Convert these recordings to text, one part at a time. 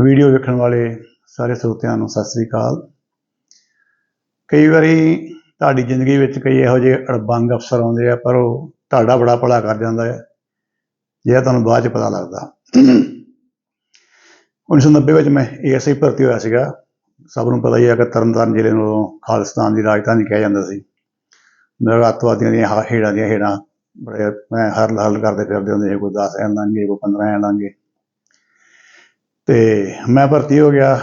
Video ਵੇਖਣ ਵਾਲੇ ਸਾਰੇ ਸਰੋਤਿਆਂ ਨੂੰ ਸਤਿ ਸ੍ਰੀ ਅਕਾਲ। ਕਈ ਵਾਰੀ ਤੁਹਾਡੀ ਜ਼ਿੰਦਗੀ ਵਿੱਚ ਕਈ ਇਹੋ ਜਿਹੇ ਅੜਬੰਗ ਅਫਸਰ ਆਉਂਦੇ ਆ, ਪਰ ਉਹ ਤੁਹਾਡਾ ਬੜਾ ਭਲਾ ਕਰ ਜਾਂਦਾ ਹੈ, ਜਿਹੜਾ ਤੁਹਾਨੂੰ ਬਾਅਦ ਚ ਪਤਾ ਲੱਗਦਾ। 1990 ਵਿੱਚ ਮੈਂ ਏਐਸਆਈ ਭਰਤੀ ਹੋਇਆ ਸੀਗਾ। ਸਭ ਨੂੰ ਪਤਾ ਹੀ ਹੈ ਕਿ ਤਰਨਤਾਰਨ ਜ਼ਿਲ੍ਹੇ ਨੂੰ ਖਾਲਿਸਤਾਨ ਦੀ ਰਾਜਧਾਨੀ ਕਿਹਾ ਜਾਂਦਾ ਸੀ। ਮੇਰਾ ਅੱਤਵਾਦੀਆਂ ਦੀਆਂ ਹਾ- ਹੇੜਾਂ ਦੀਆਂ ਹੇੜਾਂ ਬੜੇ, ਮੈਂ ਹਰ ਹੱਲ ਕਰਦੇ ਫਿਰਦੇ ਹੁੰਦੇ ਸੀ, ਕੋਈ 10 ਐਂ ਲਾਂਗੇ ਕੋਈ 15 ਐਂ ਲਾਂਗੇ ਤੇ ਮੈਂ ਭਰਤੀ ਹੋ ਗਿਆ,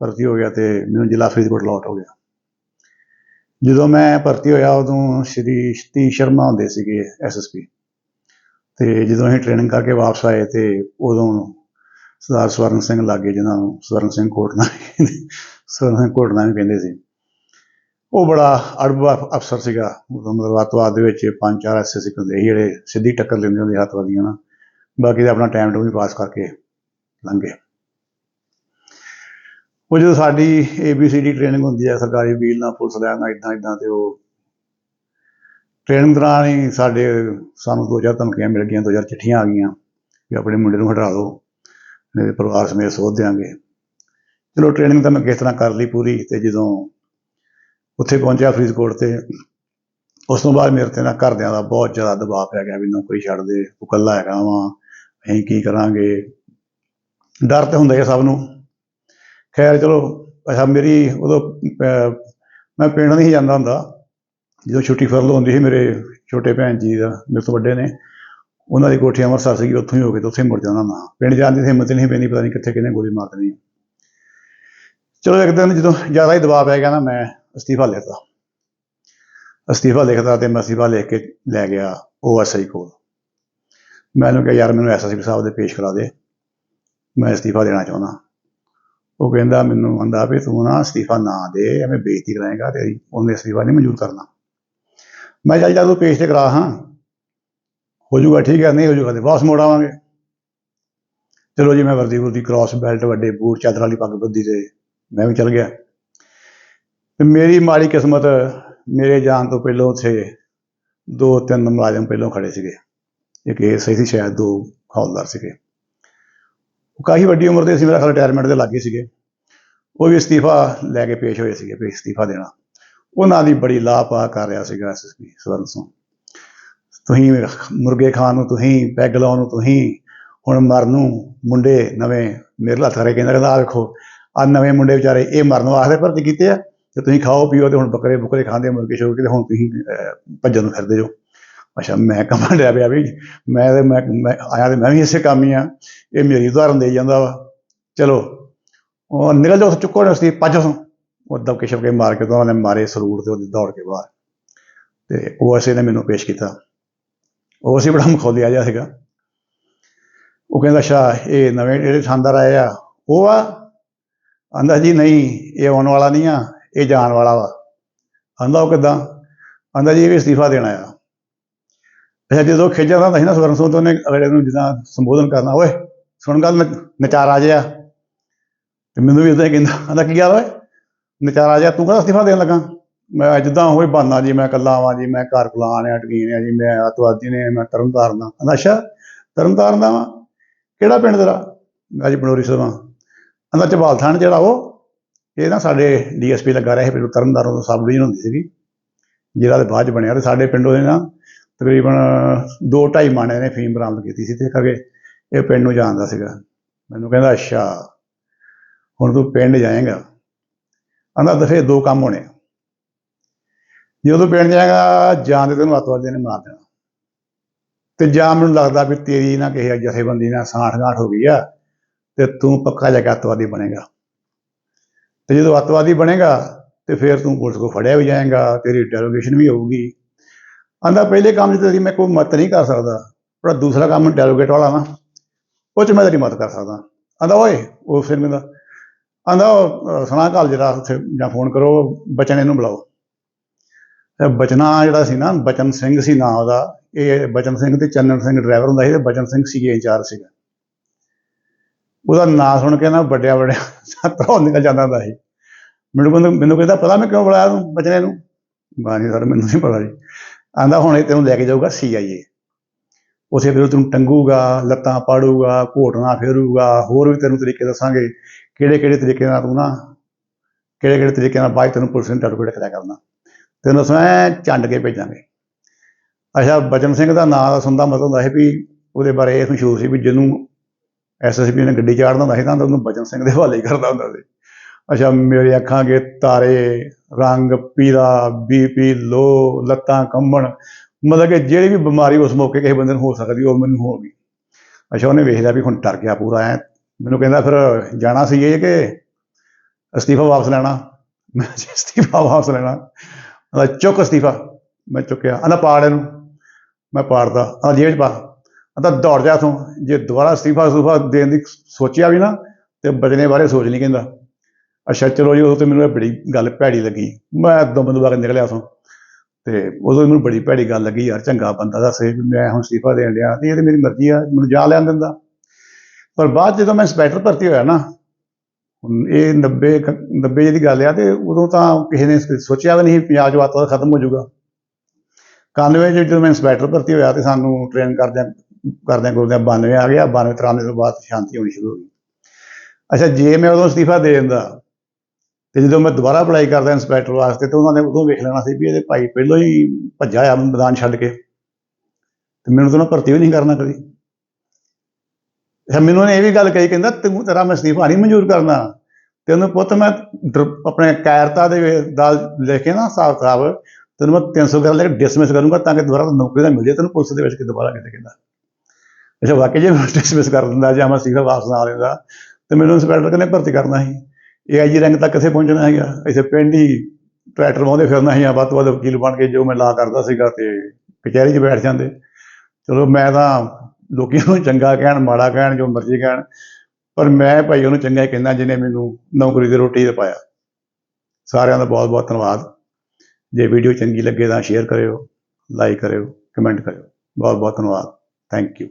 ਭਰਤੀ ਹੋ ਗਿਆ ਤੇ ਮੈਨੂੰ ਜ਼ਿਲ੍ਹਾ ਫਰੀਦਕੋਟ ਲੋਟ ਹੋ ਗਿਆ। ਜਦੋਂ ਮੈਂ ਭਰਤੀ ਹੋਇਆ ਉਦੋਂ ਸ਼੍ਰੀ ਸ਼ਤੀ ਸ਼ਰਮਾ ਹੁੰਦੇ ਸੀਗੇ ਐਸਐਸਪੀ ਤੇ ਜਦੋਂ ਅਸੀਂ ਟ੍ਰੇਨਿੰਗ ਕਰਕੇ ਵਾਪਸ ਆਏ ਤੇ ਉਦੋਂ ਸਰਦਾਰ ਸਵਰਨ ਸਿੰਘ ਲਾਗੇ, ਜਿਹਨਾਂ ਨੂੰ ਸਵਰਨ ਸਿੰਘ ਕੋਟਨਾ ਸਵਰਨ ਸਿੰਘ ਕੋਟਨਾ ਵੀ ਕਹਿੰਦੇ ਸੀ। ਉਹ ਬੜਾ ਅੜਬ ਅਫਸਰ ਸੀਗਾ ਮਤਲਬ ਅੱਤਵਾਦ ਦੇ ਵਿੱਚ ਪੰਜ ਚਾਰ ਐਸਐਸਸੀ ਹੁੰਦੇ ਸੀ ਜਿਹੜੇ ਸਿੱਧੀ ਟੱਕਰ ਲੈਂਦੇ ਹੁੰਦੇ ਸੀ ਅੱਤਵਾਦੀਆਂ ਨਾਲ ਬਾਕੀ ਦਾ ਆਪਣਾ ਟਾਈਮ ਟੂ ਵੀ ਪਾਸ ਕਰਕੇ ਲੰਘੇ ਉਹ ਜਦੋਂ ਸਾਡੀ ABCD ਟ੍ਰੇਨਿੰਗ ਹੁੰਦੀ ਹੈ ਸਰਕਾਰੀ ਵੀਲ ਨਾਲ ਪੁਲਿਸ ਲੈਣ ਨਾਲ ਇਦਾਂ ਇਦਾਂ ਤੇ ਉਹ ਟ੍ਰੇਨਿੰਗ ਦੌਰਾਨ ਹੀ ਸਾਡੇ ਸਾਨੂੰ ਦੋ ਚਾਰ ਧਮਕੀਆਂ ਮਿਲ ਗਈਆਂ, ਦੋ ਚਾਰ ਚਿੱਠੀਆਂ ਆ ਗਈਆਂ ਕਿ ਆਪਣੇ ਮੁੰਡੇ ਨੂੰ ਹਟਾ ਦਿਓ ਮੇਰੇ ਪਰਿਵਾਰ ਸਮੇਤ ਸੋਧ ਦਿਆਂਗੇ। ਚਲੋ ਟ੍ਰੇਨਿੰਗ ਤਾਂ ਮੈਂ ਕਿਸ ਤਰ੍ਹਾਂ ਕਰ ਲਈ ਪੂਰੀ ਤੇ ਜਦੋਂ ਉੱਥੇ ਪਹੁੰਚਿਆ ਫਰੀਦਕੋਟ ਤੇ, ਉਸ ਤੋਂ ਬਾਅਦ ਮੇਰੇ ਤੇ ਨਾ ਘਰਦਿਆਂ ਦਾ ਬਹੁਤ ਜ਼ਿਆਦਾ ਦਬਾਅ ਪੈ ਗਿਆ ਵੀ ਨੌਕਰੀ ਛੱਡ ਦੇ, ਤੂੰ ਇਕੱਲਾ ਹੈਗਾ ਵਾਂ, ਅਸੀਂ ਕੀ ਕਰਾਂਗੇ? ਡਰ ਤੇ ਹੁੰਦਾ ਹੀ ਆ ਸਭ ਨੂੰ। ਖੈਰ ਚਲੋ, ਅੱਛਾ ਮੇਰੀ ਉਦੋਂ ਮੈਂ ਪਿੰਡ ਨਹੀਂ ਸੀ ਜਾਂਦਾ ਹੁੰਦਾ। ਜਦੋਂ ਛੁੱਟੀ ਫਰਲ ਹੁੰਦੀ ਸੀ ਮੇਰੇ ਛੋਟੇ ਭੈਣ ਜੀ ਦਾ, ਮੇਰੇ ਤੋਂ ਵੱਡੇ ਨੇ। ਉਹਨਾਂ ਦੀ ਕੋਠੀ ਅੰਮ੍ਰਿਤਸਰ ਸੀਗੀ, ਉੱਥੋਂ ਹੀ ਹੋ ਕੇ ਤੇ ਉੱਥੇ ਹੀ ਮੁੜ ਜਾਂਦਾ ਨਾ ਪਿੰਡ ਜਾਣ ਦੀ ਹਿੰਮਤ ਨਹੀਂ ਪੈਂਦੀ, ਪਤਾ ਨਹੀਂ ਕਿੱਥੇ ਕਿਹਨੇ ਗੋਲੀ ਮਾਰ ਦੇਣੀ। ਚਲੋ ਇੱਕ ਦਿਨ ਜਦੋਂ ਜ਼ਿਆਦਾ ਹੀ ਦਬਾਅ ਪੈ ਗਿਆ ਨਾ, ਮੈਂ ਅਸਤੀਫਾ ਲਿਖਤਾ। ਅਸਤੀਫਾ ਲਿਖਦਾ ਤੇ ਮੈਂ ਅਸਤੀਫਾ ਲਿਖ ਕੇ ਲੈ ਗਿਆ ਓਐਸਆਈ ਕੋਲ। ਮੈਂ ਉਹਨੂੰ ਕਿਹਾ, ਯਾਰ ਮੈਨੂੰ ਐਸਐਸਪੀ ਸਾਹਿਬ ਦੇ ਪੇਸ਼ ਕਰਾ ਦੇ। ਮੈਂ ਅਸਤੀਫਾ ਦੇਣਾ ਚਾਹੁੰਦਾ। ਉਹ ਕਹਿੰਦਾ ਮੈਨੂੰ ਆਂਦਾ ਵੀ ਤੂੰ ਨਾ ਅਸਤੀਫਾ ਨਾ ਦੇ, ਐਵੇਂ ਬੇਇੱਜ਼ਤੀ ਕਰਾਏਗਾ ਤੇਰੀ ਉਹਨੇ ਅਸਤੀਫਾ ਨਹੀਂ ਮਨਜ਼ੂਰ ਕਰਨਾ। ਮੈਂ ਚੱਲ ਜਾ ਤੂੰ ਪੇਸ਼ ਤੇ ਕਰਾ ਹਾਂ। ਹੋ ਜਾਊਗਾ ਠੀਕ ਹੈ, ਨਹੀਂ ਹੋ ਜਾਊਗਾ ਤੇ ਵਾਪਸ ਮੋੜ ਆਵਾਂਗੇ। ਚਲੋ ਜੀ, ਮੈਂ ਵਰਦੀ ਵਰਦੀ ਕ੍ਰਾਸ ਬੈਲਟ ਵੱਡੇ ਬੂਟ, ਚਾਦਰ ਵਾਲੀ ਪੱਗ ਬੱਧੀ ਤੇ ਮੈਂ ਵੀ ਚੱਲ ਗਿਆ। ਤੇ ਮੇਰੀ ਮਾੜੀ ਕਿਸਮਤ ਮੇਰੇ ਜਾਣ ਤੋਂ ਪਹਿਲਾਂ ਉੱਥੇ ਦੋ ਤਿੰਨ ਮੁਲਾਜ਼ਮ ਪਹਿਲਾਂ ਖੜੇ ਸੀਗੇ। ਇੱਕ ਇਹ ਸਹੀ ਸੀ, ਸ਼ਾਇਦ ਦੋ ਹੌਲਦਾਰ ਸੀਗੇ। ਉਹ ਕਾਫੀ ਵੱਡੀ ਉਮਰ ਦੇ ਸੀ ਮੇਰਾ ਖਿਆਲ ਰਿਟਾਇਰਮੈਂਟ ਦੇ ਲੱਗੇ ਸੀਗੇ। ਉਹ ਵੀ ਅਸਤੀਫਾ ਲੈ ਕੇ ਪੇਸ਼ ਹੋਏ ਸੀਗੇ ਵੀ ਅਸਤੀਫਾ ਦੇਣਾ। ਉਹਨਾਂ ਦੀ ਬੜੀ ਲਾਪਾ ਕਰ ਰਿਹਾ ਸੀਗਾ ਐਸਐਸਪੀ ਸਵਰਨ ਸਿੰਘ ਤੁਸੀਂ ਮੁਰਗੇ ਖਾਣ ਨੂੰ ਤੁਸੀਂ ਪੈਗ ਲਾਉਣ ਨੂੰ ਤੁਸੀਂ ਹੁਣ ਮਰਨ ਨੂੰ ਮੁੰਡੇ ਨਵੇਂ ਮੇਰੇ ਹੱਥ ਕਰੇ ਕਹਿੰਦਾ ਕਹਿੰਦਾ ਆ ਵੇਖੋ ਆ ਨਵੇਂ ਮੁੰਡੇ ਵਿਚਾਰੇ ਇਹ ਮਰਨ ਵਾਸਤੇ ਭਰਤੀ ਕੀਤੇ ਆ ਤੇ ਤੁਸੀਂ ਖਾਓ ਪੀਓ ਤੇ ਹੁਣ ਬੱਕਰੇ ਬੁਕਰੇ ਖਾਂਦੇ ਆ, ਮੁਰਗੇ ਸ਼ੋਰ ਤੇ ਹੁਣ ਤੁਸੀਂ ਭੱਜਣ ਨੂੰ ਫਿਰਦੇ ਜੋ। ਅੱਛਾ, ਮੈਂ ਕਮਾਂ ਡਿਆ ਪਿਆ ਵੀ ਮੈਂ ਤੇ ਮੈਂ ਮੈਂ ਆਇਆ ਤੇ ਮੈਂ ਵੀ ਇਸੇ ਕੰਮ ਹੀ ਆ। ਇਹ ਮੇਰੀ ਉਦਾਹਰਨ ਦੇ ਜਾਂਦਾ ਵਾ। ਚਲੋ, ਉਹ ਨਿਕਲ ਜਾਓ, ਚੁੱਕੋ ਨੇ ਸੀ ਭੱਜ ਉਸੋਂ ਉਹ ਦਬਕੇ ਛਪਕੇ ਮਾਰ ਕੇ ਤਾਂ ਉਹਨੇ ਮਾਰੇ ਸਰੂਰ ਤੇ ਉਹਦੇ ਦੌੜ ਕੇ ਬਾਹਰ। ਤੇ ਉਹ ਅਸੀਂ ਨੇ ਮੈਨੂੰ ਪੇਸ਼ ਕੀਤਾ। ਉਹ ਅਸੀਂ ਬੜਾ ਮਖੌਲਿਆ ਜਿਹਾ ਸੀਗਾ। ਉਹ ਕਹਿੰਦਾ, ਅੱਛਾ, ਇਹ ਨਵੇਂ ਜਿਹੜੇ ਥਾਂਦਾਰ ਆਏ ਆ, ਉਹ ਆ? ਆਂਦਾ, ਜੀ ਨਹੀਂ, ਇਹ ਆਉਣ ਵਾਲਾ ਨਹੀਂ ਆ, ਇਹ ਜਾਣ ਵਾਲਾ ਵਾ। ਆਂਦਾ, ਉਹ ਕਿਦਾਂ? ਆਂਦਾ, ਜੀ, ਇਹ ਵੀ ਅਸਤੀਫਾ ਦੇਣਾ ਆ ਅੱਛਾ ਜਦੋਂ ਖਿੱਚਿਆ ਹੁੰਦਾ ਅਸੀਂ ਨਾ ਸਵਰਨ ਸਿੰਘ ਤੋਂ ਉਹਨੇ ਅਗਲੇ ਨੂੰ ਜਿੱਦਾਂ ਸੰਬੋਧਨ ਕਰਨਾ, ਓਏ, ਸੁਣ ਗੱਲ ਨਚ- ਨਚਾਰ ਆ ਜਿਆ ਤੇ ਮੈਨੂੰ ਵੀ ਉਦਾਂ ਹੀ ਕਹਿੰਦਾ ਕਹਿੰਦਾ ਕੀ ਗੱਲ ਓਏ? ਨਚਾਰਾ ਆ ਜਿਆ ਤੂੰ ਕਹਿੰਦਾ ਅਸਤੀਫਾ ਦੇਣ ਲੱਗਾ? ਮੈਂ ਜਿੱਦਾਂ ਹੋਈ ਬਾਨਾ ਜੀ, ਮੈਂ ਇਕੱਲਾ ਵਾਂ ਜੀ, ਮੈਂ ਘਰ ਫਲਾਣ ਆ ਟਕੀਨ ਆ ਜੀ, ਮੈਂ ਆਤਵਾਦੀ ਨੇ, ਮੈਂ ਤਰਨਤਾਰਨ ਦਾ। ਕਹਿੰਦਾ, ਅੱਛਾ ਤਰਨਤਾਰਨ ਦਾ ਵਾਂ? ਕਿਹੜਾ ਪਿੰਡ ਤੇਰਾ? ਮੈਂ ਜੀ ਬਨੋਰੀ ਸਭਾ। ਕਹਿੰਦਾ ਚਬਾਲ ਥਾਣ ਜਿਹੜਾ ਉਹ, ਇਹ ਨਾ ਸਾਡੇ ਡੀਐਸਪੀ ਲੱਗਾ ਰਿਹਾ ਸੀ, ਪਿੰਡ ਤਰਨਤਾਰਨ ਤੋਂ ਸਬ ਡਿਵੀਜ਼ਨ ਹੁੰਦੀ ਸੀਗੀ। ਜਿਹੜਾ ਦੇ ਬਾਅਦ ਚ ਬਣਿਆ ਤੇ ਸਾਡੇ ਪਿੰਡੋਂ ਦੇ ਨਾ ਤਕਰੀਬਨ 2.5 ਮਾਣੇ ਨੇ ਫੀਮ ਬਰਾਮਦ ਕੀਤੀ ਸੀ ਤੇ ਕਰਕੇ ਇਹ ਪਿੰਡ ਨੂੰ ਜਾਣਦਾ ਸੀਗਾ। ਮੈਨੂੰ ਕਹਿੰਦਾ, ਅੱਛਾ, ਹੁਣ ਤੂੰ ਪਿੰਡ ਜਾਏਗਾ? ਆਂਦਾ ਦਫੇ ਦੋ ਕੰਮ ਹੋਣੇ ਜਦੋਂ ਤੂੰ ਪਿੰਡ ਜਾਏਗਾ, ਜਾਂ ਤੇ ਤੈਨੂੰ ਅੱਤਵਾਦੀਆਂ ਨੇ ਮਾਰ ਦੇਣਾ। ਤੇ ਜਾਂ ਮੈਨੂੰ ਲੱਗਦਾ ਵੀ ਤੇਰੀ ਨਾ ਕਿਸੇ ਜਥੇਬੰਦੀ ਨਾਲ ਸਾਂਠ-ਗਾਂਠ ਹੋ ਗਈ ਆ, ਤੇ ਤੂੰ ਪੱਕਾ ਜਾ ਕੇ ਅੱਤਵਾਦੀ ਬਣੇਗਾ। ਤੇ ਜਦੋਂ ਅੱਤਵਾਦੀ ਬਣੇਗਾ, ਤੇ ਫਿਰ ਤੂੰ ਪੁਲਿਸ ਕੋ ਫੜਿਆ ਵੀ ਜਾਏਗਾ, ਤੇਰੀ ਇੰਟਰੋਗੇਸ਼ਨ ਵੀ ਹੋਊਗੀ। ਆਂਦਾ ਪਹਿਲੇ ਕੰਮ 'ਚ ਤੇਰੀ ਮੈਂ ਕੋਈ ਮਤ ਨਹੀਂ ਕਰ ਸਕਦਾ। ਪਰ ਦੂਸਰਾ ਕੰਮ ਇੰਟਰੋਗੇਟ ਵਾਲਾ ਨਾ, ਉਹ 'ਚ ਮੈਂ ਤੇਰੀ ਮਦਦ ਕਰ ਸਕਦਾ। ਆਂਦਾ, ਓਏ, ਉਹ ਫਿਰ ਮੈਨੂੰ ਆਂਦਾ, ਉਹ ਸੁਣਾ ਘਾਲ ਜਿਹੜਾ ਉੱਥੇ, ਜਾਂ ਫੋਨ ਕਰੋ, ਬਚਨ ਇਹਨੂੰ ਬੁਲਾਓ। ਬਚਨਾ ਜਿਹੜਾ ਸੀ ਨਾ, ਬਚਨ ਸਿੰਘ ਸੀ ਨਾਂ ਉਹਦਾ, ਇਹ ਬਚਨ ਸਿੰਘ ਤੇ ਚੰਨਨ ਸਿੰਘ ਡਰਾਈਵਰ ਹੁੰਦਾ ਸੀ ਤੇ ਬਚਨ ਸਿੰਘ ਸੀਗੇ ਇੰਚਾਰਜ ਸੀਗਾ। ਉਹਦਾ ਨਾਂ ਸੁਣ ਕੇ ਨਾ ਵੱਡਿਆ ਵੱਡਿਆ ਧਰੋਂ ਨਿਕਲ ਜਾਂਦਾ ਹੁੰਦਾ ਸੀ। ਮੈਨੂੰ ਕਹਿੰਦਾ ਮੈਨੂੰ ਕਹਿੰਦਾ, ਪਤਾ ਮੈਂ ਕਿਉਂ ਬੁਲਾਇਆ ਤੂੰ ਬਚਨੇ ਨੂੰ? ਮੈਂ ਸਰ, ਮੈਨੂੰ ਨਹੀਂ ਪਤਾ ਜੀ। ਆਂਦਾ ਹੁਣ ਇਹ ਤੈਨੂੰ ਲੈ ਕੇ ਜਾਊਗਾ ਸੀਆਈਏ ਉਸੇ ਫਿਰ ਉਹ ਤੈਨੂੰ ਟੰਗੂਗਾ, ਲੱਤਾਂ ਪਾੜੂਗਾ, ਘੋਟਣਾ ਫੇਰੂਗਾ, ਹੋਰ ਵੀ ਤੈਨੂੰ ਤਰੀਕੇ ਦੱਸਾਂਗੇ, ਕਿਹੜੇ ਕਿਹੜੇ ਤਰੀਕੇ ਨਾਲ ਤੂੰ ਨਾ, ਕਿਹੜੇ ਕਿਹੜੇ ਤਰੀਕੇ ਨਾਲ ਬਾਅਦ ਤੈਨੂੰ ਪੁਲਿਸ ਨੇ ਟਾਰਗੇਟ ਕਰਿਆ ਕਰਨਾ। ਤੈਨੂੰ ਅਸੀਂ ਐਂ ਚੰਡ ਕੇ ਭੇਜਾਂਗੇ। ਅੱਛਾ, ਬਚਨ ਸਿੰਘ ਦਾ ਨਾਂ ਦਾ ਸੁਣਦਾ ਮਤਲਬ ਹੁੰਦਾ ਸੀ ਵੀ ਉਹਦੇ ਬਾਰੇ ਇਹ ਮਸ਼ਹੂਰ ਸੀ ਵੀ ਜਿਹਨੂੰ ਐਸਐਸਪੀ ਨੇ ਗੱਡੀ ਚਾੜਨਾ ਹੁੰਦਾ ਸੀ ਤਾਂ ਉਹਨੂੰ ਬਚਨ ਸਿੰਘ ਦੇ ਹਵਾਲੇ ਹੀ ਕਰਦਾ ਹੁੰਦਾ ਸੀ। ਅੱਛਾ, ਮੇਰੇ ਅੱਖਾਂ ਅੱਗੇ ਤਾਰੇ, ਰੰਗ ਪੀਲਾ ਬੀਪੀ ਲੋ, ਲੱਤਾਂ ਕੰਬਣ। ਮਤਲਬ ਕਿ ਜਿਹੜੀ ਵੀ ਬਿਮਾਰੀ ਉਸ ਮੌਕੇ ਕਿਸੇ ਬੰਦੇ ਨੂੰ ਹੋ ਸਕਦੀ, ਉਹ ਮੈਨੂੰ ਹੋ ਗਈ। ਅੱਛਾ, ਉਹਨੇ ਵੇਖ ਲਿਆ ਵੀ ਹੁਣ ਡਰ ਗਿਆ ਪੂਰਾ, ਐ ਮੈਨੂੰ ਕਹਿੰਦਾ, ਫਿਰ ਜਾਣਾ ਸੀ ਇਹ ਕਿ ਅਸਤੀਫਾ ਵਾਪਸ ਲੈਣਾ? ਮੈਂ ਅਸਤੀਫਾ ਵਾਪਸ ਲੈਣਾ। ਕਹਿੰਦਾ, ਚੁੱਕ ਅਸਤੀਫਾ। ਮੈਂ ਚੁੱਕਿਆ। ਆਂਦਾ ਪਾੜ ਇਹਨੂੰ। ਮੈਂ ਪਾੜਦਾ। ਆ ਜੇਲ੍ਹ 'ਚ ਪਾ। ਆਂਦਾ ਦੌੜ ਜਾ ਤੂੰ। ਜੇ ਦੁਬਾਰਾ ਅਸਤੀਫਾ ਅਸਤੀਫਾ ਦੇਣ ਦੀ ਸੋਚਿਆ ਵੀ ਨਾ, ਤੇ ਬਚਣੇ ਬਾਰੇ ਸੋਚ ਨਹੀਂ ਕਹਿੰਦਾ। ਅੱਛਾ, ਚਲੋ ਜੀ, ਉਹ ਤੇ ਮੈਨੂੰ ਇਹ ਬੜੀ ਗੱਲ ਭੈੜੀ ਲੱਗੀ। ਮੈਂ ਦਮ ਦਬਾ ਕੇ ਨਿਕਲਿਆ ਉਥੋਂ। ਤੇ ਉਦੋਂ ਮੈਨੂੰ ਬੜੀ ਭੈੜੀ ਗੱਲ ਲੱਗੀ, ਯਾਰ ਚੰਗਾ ਬੰਦਾ ਦੱਸੇ ਵੀ ਮੈਂ ਹੁਣ ਅਸਤੀਫਾ ਦੇਣ ਲਿਆ ਤੇ ਇਹ ਤੇ ਮੇਰੀ ਮਰਜ਼ੀ ਆ, ਮੈਨੂੰ ਜਾ ਲੈਣ ਦਿੰਦਾ। ਪਰ ਬਾਅਦ ਜਦੋਂ ਮੈਂ ਇੰਸਪੈਕਟਰ ਭਰਤੀ ਹੋਇਆ ਨਾ ਇਹ 90 ਕ- 90 ਦੀ ਗੱਲ ਆ, ਤੇ ਉਦੋਂ ਤਾਂ ਕਿਸੇ ਨੇ ਸੋਚਿਆ ਵੀ ਨਹੀਂ ਪੰਜਾਬ 'ਚ ਵਾਤਾਵਰਨ ਖਤਮ ਹੋ ਜਾਊਗਾ। 91 'ਚ ਜਦੋਂ ਮੈਂ ਇੰਸਪੈਕਟਰ ਭਰਤੀ ਹੋਇਆ, ਤੇ ਸਾਨੂੰ ਟ੍ਰੇਨ ਕਰਦਿਆਂ ਕਰਦਿਆਂ ਗੁਰਦਿਆਂ 92 ਆ ਗਿਆ 92 93 ਤੋਂ ਬਾਅਦ ਸ਼ਾਂਤੀ ਹੋਣੀ ਸ਼ੁਰੂ ਹੋ ਗਈ। ਅੱਛਾ, ਜੇ ਮੈਂ ਉਦੋਂ ਅਸਤੀਫਾ ਦੇ ਦਿੰਦਾ ਤੇ ਜਦੋਂ ਮੈਂ ਦੁਬਾਰਾ ਅਪਲਾਈ ਕਰਦਾ ਇੰਸਪੈਕਟਰ ਵਾਸਤੇ, ਤੇ ਉਹਨਾਂ ਨੇ ਉਦੋਂ ਵੇਖ ਲੈਣਾ ਸੀ ਵੀ ਇਹਦੇ ਭਾਈ ਪਹਿਲਾਂ ਹੀ ਭੱਜਾ ਆ ਮੈਦਾਨ ਛੱਡ ਕੇ। ਤੇ ਮੈਨੂੰ ਤਾਂ ਉਹਨਾਂ ਭਰਤੀ ਵੀ ਨਹੀਂ ਕਰਨਾ ਕਦੀ। ਅੱਛਾ ਮੈਨੂੰ ਉਹਨੇ ਇਹ ਵੀ ਗੱਲ ਕਹੀ, ਕਹਿੰਦਾ ਤੂੰ ਤੇਰਾ ਮੈਂ ਅਸਤੀਫਾ ਨਹੀਂ ਮਨਜ਼ੂਰ ਕਰਨਾ। ਤੇ ਉਹਨੂੰ ਪੁੱਤ ਮੈਂ ਆਪਣੇ ਕਾਇਰਤਾ ਦੇ ਦਾ ਲਿਖ ਕੇ ਨਾ ਹਿਸਾਬ ਕਿਤਾਬ ਤੈਨੂੰ ਮੈਂ 300 ਕਰ ਲੈ ਕੇ ਡਿਸਮਿਸ ਕਰੂੰਗਾ ਤਾਂ ਕਿ ਦੁਬਾਰਾ ਨੌਕਰੀ ਨਾ ਮਿਲ ਜੇ ਤੈਨੂੰ ਪੁਲਿਸ ਦੇ ਵਿੱਚ ਕਿ ਦੁਬਾਰਾ ਕਿਤੇ ਕਹਿੰਦਾ। ਅੱਛਾ, ਵਾਕਈ ਜੇ ਮੈਂ ਡਿਸਮਿਸ ਕਰ ਦਿੰਦਾ ਜਾਂ ਮੈਂ ਅਸਤੀਫਾ ਵਾਪਸ ਨਾ ਲੈਂਦਾ, ਤੇ ਮੈਨੂੰ ਇੰਸਪੈਕਟਰ ਕਹਿੰਦੇ ਭਰਤੀ ਕਰਨਾ ਸੀ। ਇਹ ਆਈ ਰੰਗ ਤੱਕ ਕਿੱਥੇ ਪਹੁੰਚਣਾ ਹੈਗਾ? ਇਸੇ ਪਿੰਡ ਹੀ ਟਰੈਕਟਰ ਵਾਉਂਦੇ ਫਿਰਨਾ ਸੀ ਵੱਧ ਤੋਂ ਵੱਧ ਵਕੀਲ ਬਣ ਕੇ ਜੋ ਮੈਂ ਲਾ ਕਰਦਾ ਸੀਗਾ ਤੇ ਕਚਹਿਰੀ 'ਚ ਬੈਠ ਜਾਂਦੇ। ਚਲੋ ਮੈਂ ਤਾਂ ਲੋਕੀ ਨੂੰ ਚੰਗਾ ਕਹਿਣ, ਮਾੜਾ ਕਹਿਣ, ਜੋ ਮਰਜ਼ੀ ਕਹਿਣ, ਪਰ ਮੈਂ ਭਾਈ ਉਹਨੂੰ ਚੰਗਾ ਹੀ ਕਹਿੰਦਾ ਜਿਹਨੇ ਮੈਨੂੰ ਨੌਕਰੀ 'ਤੇ ਰੋਟੀ ਤੇ ਪਾਇਆ। ਸਾਰਿਆਂ ਦਾ ਬਹੁਤ ਬਹੁਤ ਧੰਨਵਾਦ। ਜੇ ਵੀਡੀਓ ਚੰਗੀ ਲੱਗੇ ਤਾਂ ਸ਼ੇਅਰ ਕਰਿਓ, ਲਾਈਕ ਕਰਿਓ, ਕਮੈਂਟ ਕਰਿਓ। ਬਹੁਤ ਬਹੁਤ ਧੰਨਵਾਦ। Thank you.